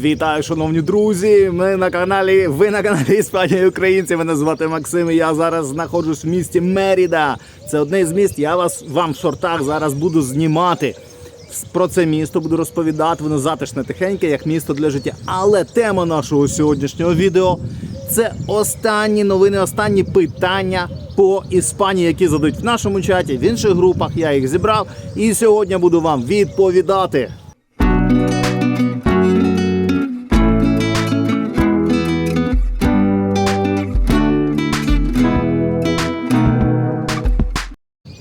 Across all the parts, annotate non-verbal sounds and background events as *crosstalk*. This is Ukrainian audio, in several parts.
Вітаю, шановні друзі! Ми на каналі. Ви на каналі Іспанія і Українці. Мене звати Максим. і Я зараз знаходжусь в місті Меріда. Це одне з міст. Я вас вам в шортах зараз буду знімати. Про це місто буду розповідати. Воно затишне тихеньке, як місто для життя. Але тема нашого сьогоднішнього відео це останні новини, останні питання по Іспанії, які задають в нашому чаті, в інших групах. Я їх зібрав. І сьогодні буду вам відповідати.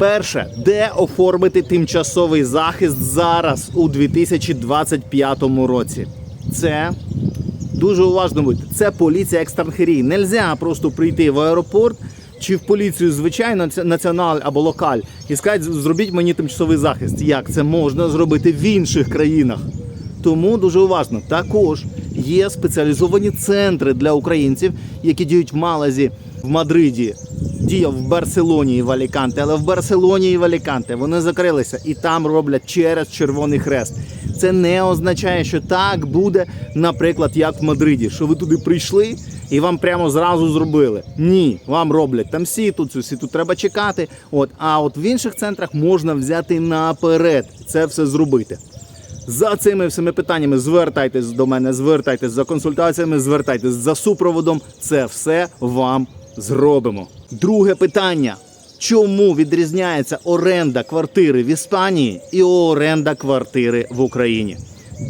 Перше, де оформити тимчасовий захист зараз у 2025 році? Це дуже уважно будьте. Це поліція екстранхерії. Нельзя просто прийти в аеропорт чи в поліцію, звичайно, національ або локаль, і сказати, зробіть мені тимчасовий захист. Як це можна зробити в інших країнах? Тому дуже уважно. Також є спеціалізовані центри для українців, які діють в Малазі, в Мадриді, діяв в Барселоні і в Аліканте, але в Барселоні і в Аліканте вони закрилися і там роблять через Червоний Хрест. Це не означає, що так буде, наприклад, як в Мадриді, що ви туди прийшли і вам прямо зразу зробили. Ні, вам роблять там всі тут, всі тут треба чекати. От, а от в інших центрах можна взяти наперед це все зробити. За цими всіми питаннями звертайтесь до мене, звертайтесь за консультаціями, звертайтесь за супроводом. Це все вам зробимо. Друге питання: чому відрізняється оренда квартири в Іспанії і оренда квартири в Україні?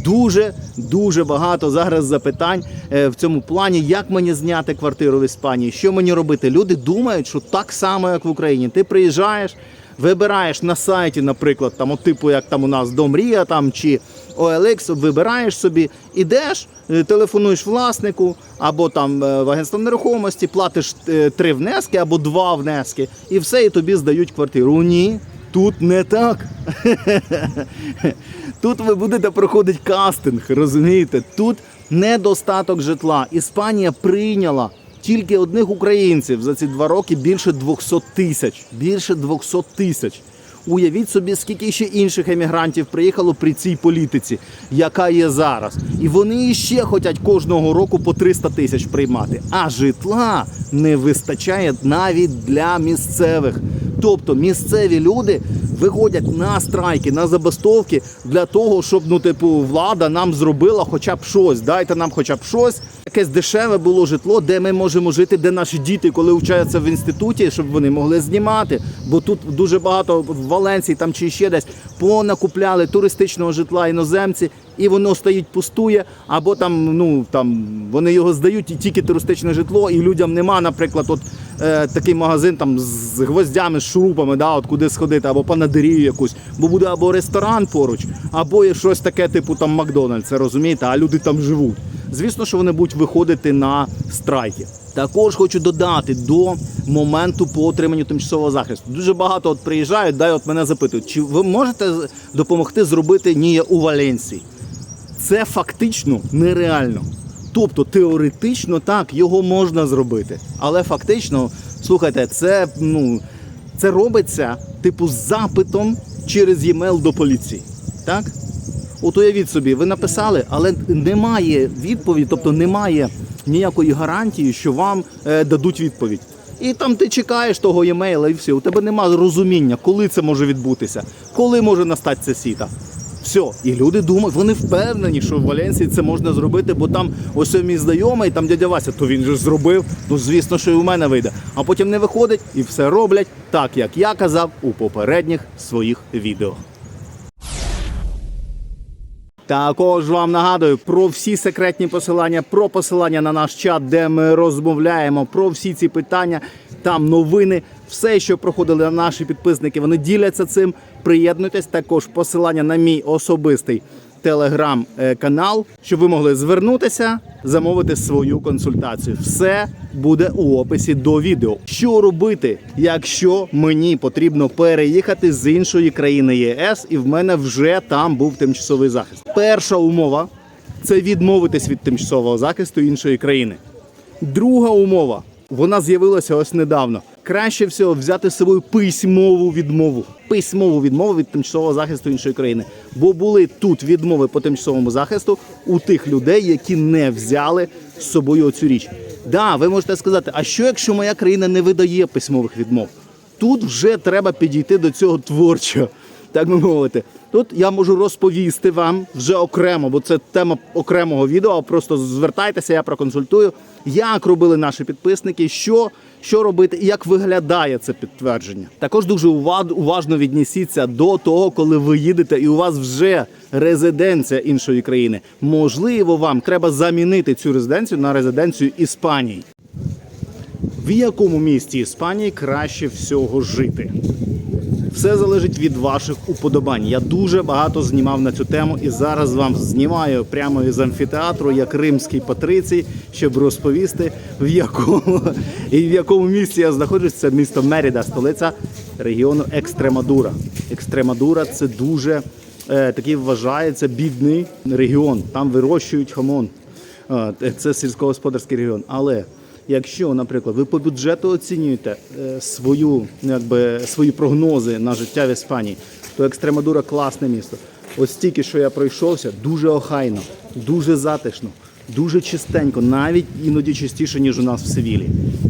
Дуже дуже багато зараз запитань е, в цьому плані, як мені зняти квартиру в Іспанії, що мені робити. Люди думають, що так само, як в Україні. Ти приїжджаєш, вибираєш на сайті, наприклад, там, от, типу, як там у нас Домрія там чи OLX, вибираєш собі, ідеш, е, телефонуєш власнику або там е, в агентство нерухомості, платиш е, три внески або два внески, і все, і тобі здають квартиру. Ні, тут не так. *laughs* Тут ви будете проходити кастинг, розумієте? Тут недостаток житла. Іспанія прийняла тільки одних українців за ці два роки більше 200 тисяч. Більше 200 тисяч. Уявіть собі, скільки ще інших емігрантів приїхало при цій політиці, яка є зараз. І вони іще хочуть кожного року по 300 тисяч приймати. А житла не вистачає навіть для місцевих. Тобто місцеві люди виходять на страйки, на забастовки для того, щоб ну, типу, влада нам зробила хоча б щось. Дайте нам хоча б щось. Якесь дешеве було житло, де ми можемо жити, де наші діти, коли вчаться в інституті, щоб вони могли знімати. Бо тут дуже багато в Валенції там чи ще десь понакупляли туристичного житла іноземці. І воно стоїть пустує, або там ну там вони його здають і тільки туристичне житло, і людям нема, наприклад, от е, такий магазин там з гвоздями, з шурупами, да, от куди сходити, або панадерію якусь, бо буде або ресторан поруч, або є щось таке, типу там Макдональдс, розумієте, а люди там живуть. Звісно, що вони будуть виходити на страйки. Також хочу додати до моменту по отриманню тимчасового захисту. Дуже багато от приїжджають, да, і от мене запитують, чи ви можете допомогти зробити НІЯ у Валенсії? Це фактично нереально. Тобто теоретично так, його можна зробити. Але фактично, слухайте, це, ну, це робиться типу запитом через e-mail до поліції. Так? От уявіть собі, ви написали, але немає відповіді, тобто немає ніякої гарантії, що вам е, дадуть відповідь. І там ти чекаєш того e-mail і все. У тебе немає розуміння, коли це може відбутися, коли може настати ця сіта. Все, і люди думають, вони впевнені, що в Валенсії це можна зробити, бо там ось мій знайомий, там дядя Вася, то він же зробив. Ну звісно, що і у мене вийде. А потім не виходить і все роблять так, як я казав у попередніх своїх відео. Також вам нагадую про всі секретні посилання, про посилання на наш чат, де ми розмовляємо про всі ці питання. Там новини, все, що проходили наші підписники, вони діляться цим. Приєднуйтесь також посилання на мій особистий телеграм-канал, щоб ви могли звернутися, замовити свою консультацію. Все буде у описі до відео. Що робити, якщо мені потрібно переїхати з іншої країни ЄС, і в мене вже там був тимчасовий захист? Перша умова це відмовитись від тимчасового захисту іншої країни. Друга умова. Вона з'явилася ось недавно. краще всього взяти з собою письмову відмову. Письмову відмову від тимчасового захисту іншої країни. Бо були тут відмови по тимчасовому захисту у тих людей, які не взяли з собою цю річ. Да, ви можете сказати, а що якщо моя країна не видає письмових відмов? Тут вже треба підійти до цього творчо, так би мовити. Тут я можу розповісти вам вже окремо, бо це тема окремого відео. Просто звертайтеся, я проконсультую, як робили наші підписники, що, що робити і як виглядає це підтвердження. Також дуже ува- уважно віднісіться до того, коли ви їдете, і у вас вже резиденція іншої країни. Можливо, вам треба замінити цю резиденцію на резиденцію Іспанії. В якому місті Іспанії краще всього жити? Все залежить від ваших уподобань. Я дуже багато знімав на цю тему і зараз вам знімаю прямо із амфітеатру, як римський патрицій, щоб розповісти, в якому і в якому місці я знаходжусь. Це місто Меріда, столиця регіону Екстремадура. Екстремадура це дуже е, такий вважається бідний регіон. Там вирощують хамон. Е, Це сільськогосподарський регіон. Але Якщо, наприклад, ви по бюджету оцінюєте е, свою, ну, якби, свої прогнози на життя в Іспанії, то Екстремадура класне місто. Ось тільки що я пройшовся, дуже охайно, дуже затишно, дуже чистенько, навіть іноді чистіше, ніж у нас в Севілі.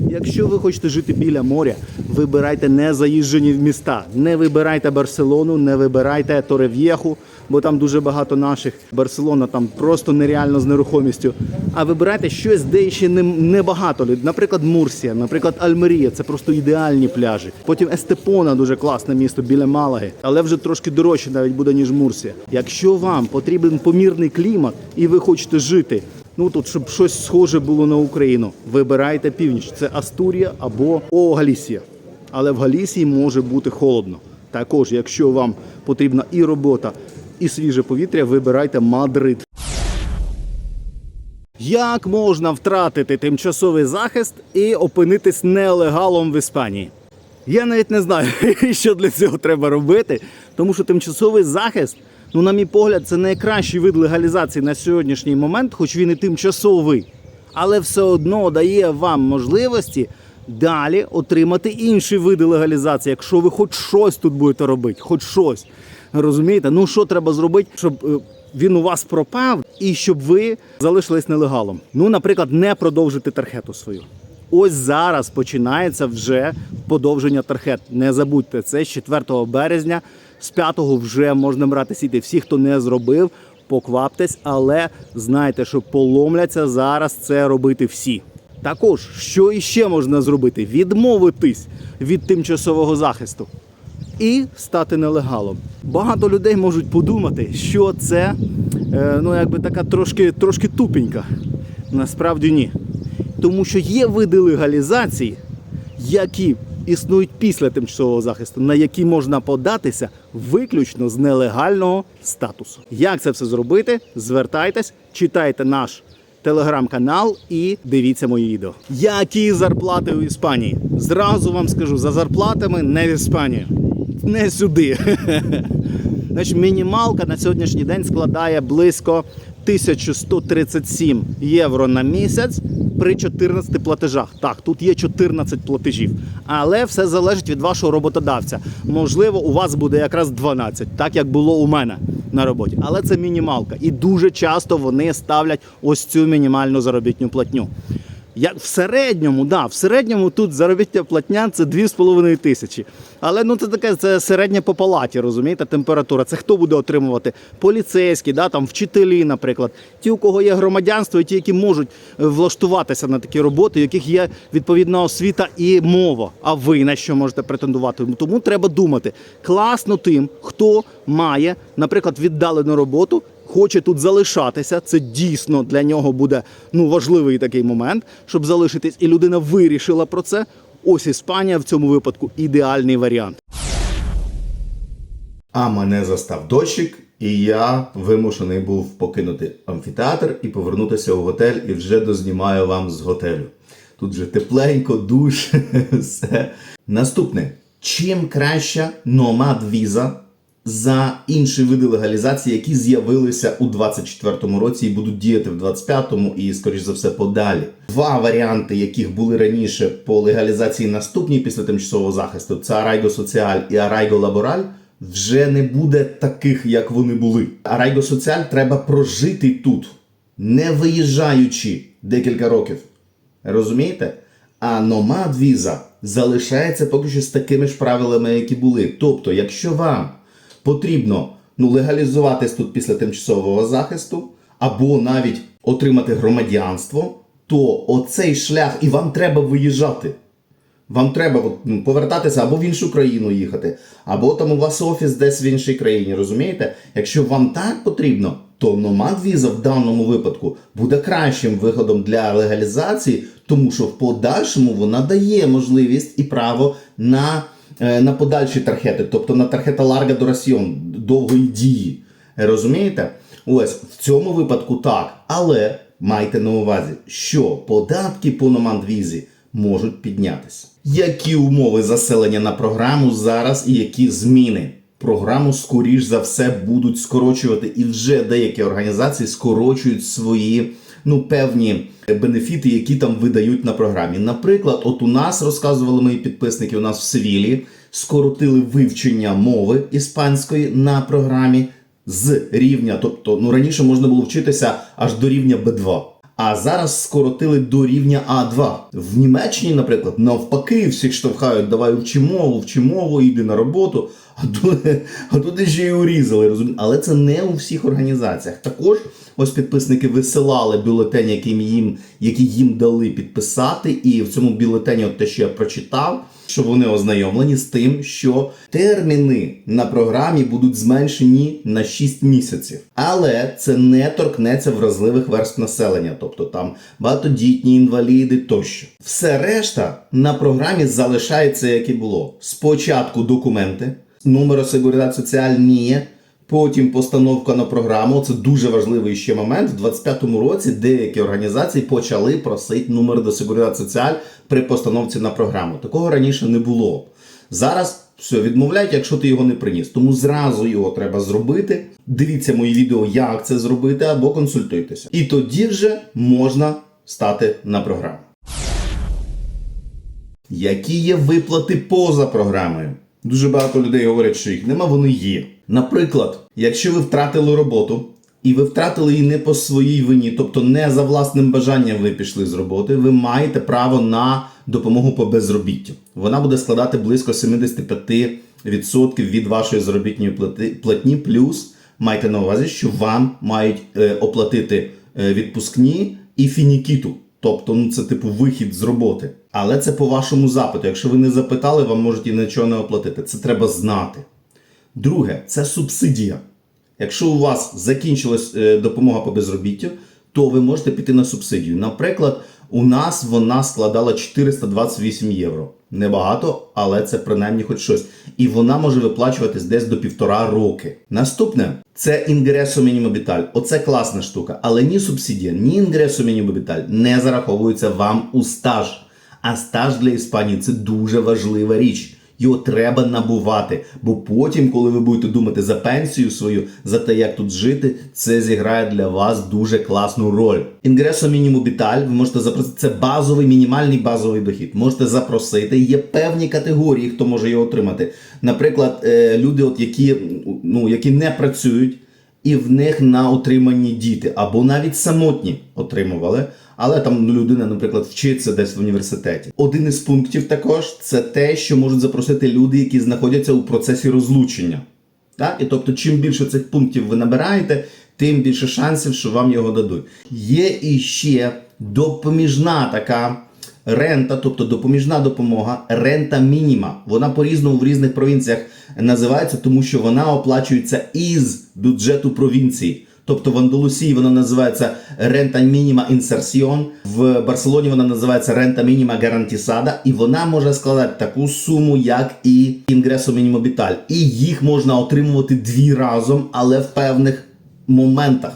Якщо ви хочете жити біля моря, вибирайте не заїжджені в міста. Не вибирайте Барселону, не вибирайте Торев'єху, бо там дуже багато наших. Барселона там просто нереально з нерухомістю. А вибирайте щось, де ще не, небагато людей. Наприклад, Мурсія, наприклад, Альмерія це просто ідеальні пляжі. Потім Естепона дуже класне місто біля Малаги, але вже трошки дорожче навіть буде, ніж Мурсія. Якщо вам потрібен помірний клімат і ви хочете жити. Ну тут, щоб щось схоже було на Україну, вибирайте північ. Це Астурія або О, Галісія. Але в Галісії може бути холодно. Також, якщо вам потрібна і робота, і свіже повітря, вибирайте Мадрид. Як можна втратити тимчасовий захист і опинитись нелегалом в Іспанії? Я навіть не знаю, *laughs* що для цього треба робити, тому що тимчасовий захист, ну, на мій погляд, це найкращий вид легалізації на сьогоднішній момент, хоч він і тимчасовий, але все одно дає вам можливості далі отримати інші види легалізації, якщо ви хоч щось тут будете робити, хоч щось. Розумієте? Ну що треба зробити, щоб е, він у вас пропав і щоб ви залишились нелегалом? Ну, наприклад, не продовжити тархету свою. Ось зараз починається вже подовження тархет. Не забудьте, це з 4 березня, з 5 вже можна брати сіти. Всі, хто не зробив, покваптесь, але знайте, що поломляться зараз це робити всі. Також, що іще можна зробити? Відмовитись від тимчасового захисту і стати нелегалом. Багато людей можуть подумати, що це е, ну, якби така трошки, трошки тупенька. Насправді ні. Тому що є види легалізації, які існують після тимчасового захисту, на які можна податися виключно з нелегального статусу. Як це все зробити? Звертайтесь, читайте наш телеграм-канал і дивіться мої відео. Які зарплати у Іспанії? Зразу вам скажу, за зарплатами не в Іспанію, не сюди. *laughs* Значить, мінімалка на сьогоднішній день складає близько 1137 євро на місяць при 14 платежах. Так, тут є 14 платежів, але все залежить від вашого роботодавця. Можливо, у вас буде якраз 12, так як було у мене на роботі. Але це мінімалка. І дуже часто вони ставлять ось цю мінімальну заробітну платню. Як в середньому, да, в середньому тут заробітня платня це 2,5 тисячі. Але ну це таке це середня по палаті, розумієте, температура. Це хто буде отримувати? Поліцейські, да, там вчителі, наприклад, ті, у кого є громадянство, і ті, які можуть е, влаштуватися на такі роботи, у яких є відповідна освіта і мова. А ви на що можете претендувати? Тому треба думати класно тим, хто має, наприклад, віддалену роботу хоче тут залишатися. Це дійсно для нього буде ну важливий такий момент, щоб залишитись, і людина вирішила про це. Ось Іспанія в цьому випадку ідеальний варіант. А мене застав дощик, і я вимушений був покинути амфітеатр і повернутися у готель, і вже дознімаю вам з готелю. Тут вже тепленько, душ, *laughs* все. Наступне. Чим краща номад віза за інші види легалізації, які з'явилися у 24-му році і будуть діяти в 25-му і, скоріш за все, подалі. Два варіанти, яких були раніше по легалізації наступній після тимчасового захисту, це Арайго Соціаль і Арайго Лабораль. Вже не буде таких, як вони були. Арайго Соціаль треба прожити тут, не виїжджаючи декілька років. Розумієте? А номад віза залишається поки що з такими ж правилами, які були. Тобто, якщо вам потрібно ну, легалізуватись тут після тимчасового захисту, або навіть отримати громадянство, то оцей шлях і вам треба виїжджати. Вам треба ну, повертатися або в іншу країну їхати, або там у вас офіс десь в іншій країні. Розумієте? Якщо вам так потрібно, то номад віза в даному випадку буде кращим виходом для легалізації, тому що в подальшому вона дає можливість і право на, на подальші тархети, тобто на тархета ларга до дораціон довгої дії. Розумієте? Ось в цьому випадку так. Але майте на увазі, що податки по номад-візі можуть піднятися. Які умови заселення на програму зараз і які зміни? Програму, скоріш за все, будуть скорочувати, і вже деякі організації скорочують свої ну, певні бенефіти, які там видають на програмі. Наприклад, от у нас розказували мої підписники, у нас в Севілі скоротили вивчення мови іспанської на програмі з рівня, тобто ну раніше можна було вчитися аж до рівня B2. А зараз скоротили до рівня А2. В Німеччині, наприклад, навпаки, всіх штовхають, давай вчи мову, вчи мову, йди на роботу. А тут, а тут ще й урізали, розумієте? Але це не у всіх організаціях. Також ось підписники висилали бюлетень, яким їм, які їм дали підписати. І в цьому бюлетені, от те, що я прочитав, що вони ознайомлені з тим, що терміни на програмі будуть зменшені на 6 місяців. Але це не торкнеться вразливих верств населення, тобто там багатодітні інваліди тощо. Все решта на програмі залишається, як і було. Спочатку документи, номер Seguridad Social ні. Потім постановка на програму. Це дуже важливий ще момент. В 25-му році деякі організації почали просити номер до Seguridad Social при постановці на програму. Такого раніше не було. Зараз все відмовляють, якщо ти його не приніс. Тому зразу його треба зробити. Дивіться мої відео, як це зробити, або консультуйтеся. І тоді вже можна стати на програму. Які є виплати поза програмою? Дуже багато людей говорять, що їх нема, вони є. Наприклад, якщо ви втратили роботу, і ви втратили її не по своїй вині, тобто не за власним бажанням ви пішли з роботи, ви маєте право на допомогу по безробіттю. Вона буде складати близько 75% від вашої заробітної платні, плюс майте на увазі, що вам мають е, оплатити е, відпускні і фінікіту. Тобто, ну це типу вихід з роботи. Але це по вашому запиту. Якщо ви не запитали, вам можуть і нічого не оплатити. Це треба знати. Друге, це субсидія. Якщо у вас закінчилась е, допомога по безробіттю, то ви можете піти на субсидію. Наприклад, у нас вона складала 428 євро. Небагато, але це принаймні хоч щось. І вона може виплачуватись десь до півтора роки. Наступне це інгресо мінімобіталь. Оце класна штука. Але ні субсидія, ні інгресо мінімобіталь не зараховуються вам у стаж. А стаж для Іспанії це дуже важлива річ. Його треба набувати, бо потім, коли ви будете думати за пенсію свою, за те, як тут жити, це зіграє для вас дуже класну роль. Інгресо мінімум біталь, ви можете запросити це базовий, мінімальний базовий дохід. Можете запросити. Є певні категорії, хто може його отримати. Наприклад, е, люди, от які, ну, які не працюють. І в них на отриманні діти, або навіть самотні отримували. Але там ну, людина, наприклад, вчиться десь в університеті. Один із пунктів також це те, що можуть запросити люди, які знаходяться у процесі розлучення. Так? І тобто, чим більше цих пунктів ви набираєте, тим більше шансів, що вам його дадуть. Є іще допоміжна така рента, тобто допоміжна допомога, рента мініма. Вона по-різному в різних провінціях називається, тому що вона оплачується із бюджету провінції. Тобто в Андалусії вона називається рента мініма інсерсіон, в Барселоні вона називається рента мініма гарантісада, і вона може складати таку суму, як і інгресо мінімобіталь. І їх можна отримувати дві разом, але в певних моментах.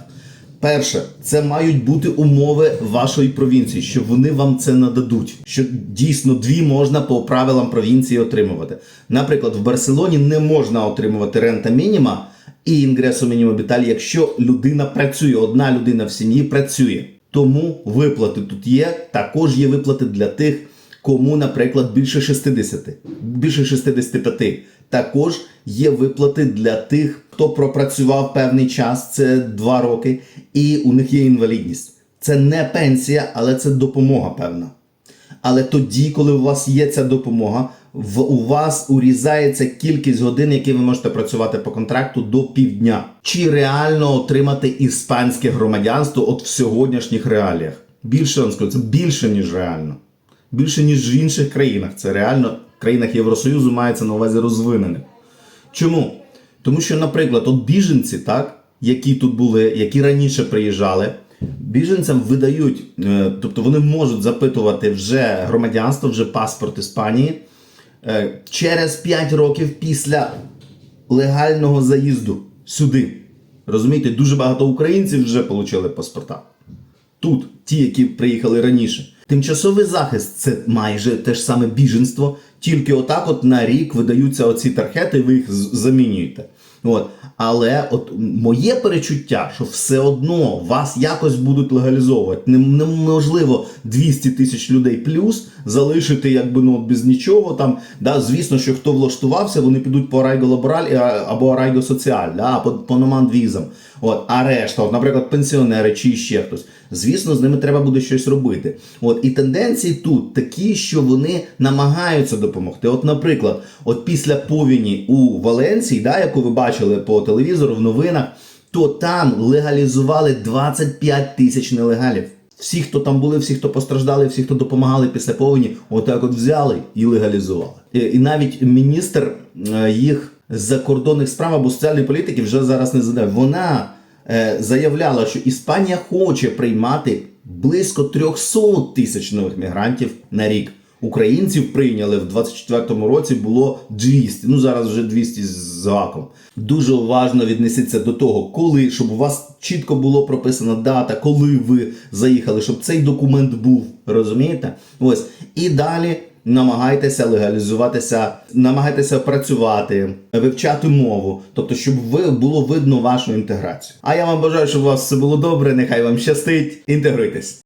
Перше, це мають бути умови вашої провінції, що вони вам це нададуть. Що дійсно дві можна по правилам провінції отримувати. Наприклад, в Барселоні не можна отримувати рента мініма і інгресу мінімум віталь, якщо людина працює, одна людина в сім'ї працює. Тому виплати тут є. Також є виплати для тих, кому, наприклад, більше 60, більше 65. Також є виплати для тих, хто пропрацював певний час, це 2 роки, і у них є інвалідність. Це не пенсія, але це допомога певна. Але тоді, коли у вас є ця допомога, в, у вас урізається кількість годин, які ви можете працювати по контракту до півдня. Чи реально отримати іспанське громадянство от в сьогоднішніх реаліях? Більше вам скажу, це більше, ніж реально. Більше, ніж в інших країнах. Це реально в країнах Євросоюзу мається на увазі розвинених. Чому? Тому що, наприклад, от біженці, так, які тут були, які раніше приїжджали, біженцям видають, е, тобто вони можуть запитувати вже громадянство, вже паспорт Іспанії через 5 років після легального заїзду сюди. Розумієте, дуже багато українців вже отримали паспорта. Тут ті, які приїхали раніше. Тимчасовий захист це майже те ж саме біженство, тільки отак от на рік видаються оці тархети, ви їх замінюєте. От. Але от моє перечуття, що все одно вас якось будуть легалізовувати. Неможливо 200 тисяч людей плюс залишити якби ну без нічого. Там да, звісно, що хто влаштувався, вони підуть по Арайго Лабораль або Арайго Соціаль, да, по, по номанд-візам. От, а решта, от, наприклад, пенсіонери чи ще хтось. Звісно, з ними треба буде щось робити. От і тенденції тут такі, що вони намагаються допомогти. От, наприклад, от після повіні у Валенції, да, яку ви бачили по телевізору в новинах, то там легалізували 25 тисяч нелегалів. Всі, хто там були, всі, хто постраждали, всі, хто допомагали після повені, отак от взяли і легалізували. І, навіть міністр е, їх закордонних справ або соціальної політики вже зараз не задає. Вона заявляла, що Іспанія хоче приймати близько 300 тисяч нових мігрантів на рік. Українців прийняли в 24-му році було 200, ну зараз вже 200 з гаком. Дуже уважно віднесіться до того, коли, щоб у вас чітко було прописана дата, коли ви заїхали, щоб цей документ був. Розумієте? Ось і далі намагайтеся легалізуватися, намагайтеся працювати, вивчати мову, тобто, щоб ви було видно вашу інтеграцію. А я вам бажаю, щоб у вас все було добре. Нехай вам щастить. Інтегруйтесь.